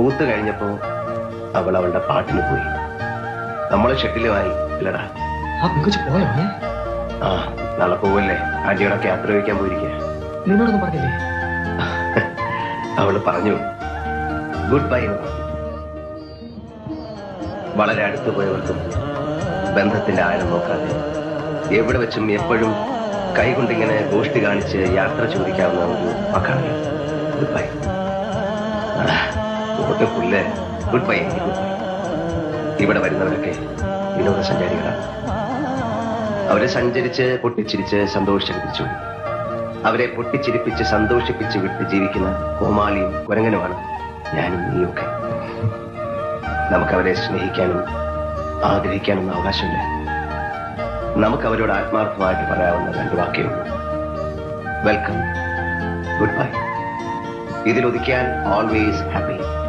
കൂത്ത് കഴിഞ്ഞപ്പോ അവൾ അവളുടെ പാട്ടിന് പോയി. നമ്മൾ ഷെട്ടിലുമായി ഇല്ലടാ. ആ പെങ്കൊച്ച് പോയോ? ആ നാളെ പോവല്ലേ? ആന്റിയോടൊക്കെ യാത്ര വയ്ക്കാൻ പോയിരിക്കുക നിന്നോടൊന്നും പറഞ്ഞില്ലേ? അവൾ പറഞ്ഞു ഗുഡ് ബൈ വളരെ അടുത്തു പോയവർക്കും ബന്ധത്തിന്റെ ആഴം നോക്കാതെ എവിടെ വെച്ചും എപ്പോഴും കൈകൊണ്ടിങ്ങനെ ഗോഷ്ടി കാണിച്ച് യാത്ര ചോദിക്കാവുന്ന ഒരു മക്കളാണ് ഗുഡ് ബൈ. പുല്ല് ഗുഡ് ബൈ. ഇവിടെ വരുന്നവരൊക്കെ വിനോദസഞ്ചാരികളാണ് അവരെ സഞ്ചരിച്ച് പൊട്ടിച്ചിരിച്ച് സന്തോഷിപ്പിച്ചു അവരെ പൊട്ടിച്ചിരിപ്പിച്ച് സന്തോഷിപ്പിച്ച് വിട്ട് ജീവിക്കുന്ന കോമാളിയും കുരങ്ങനുമാണ് ഞാനും നീയൊക്കെ. നമുക്കവരെ സ്നേഹിക്കാനും ആഗ്രഹിക്കാനും അവകാശമില്ല. നമുക്ക് അവരോട് ആത്മാർത്ഥമായിട്ട് പറയാവുന്ന രണ്ട് വാക്കേ വെൽക്കം ഗുഡ് ബൈ ഇതിലൊതുക്കിയാൽ ഓൾവേസ് ഹാപ്പി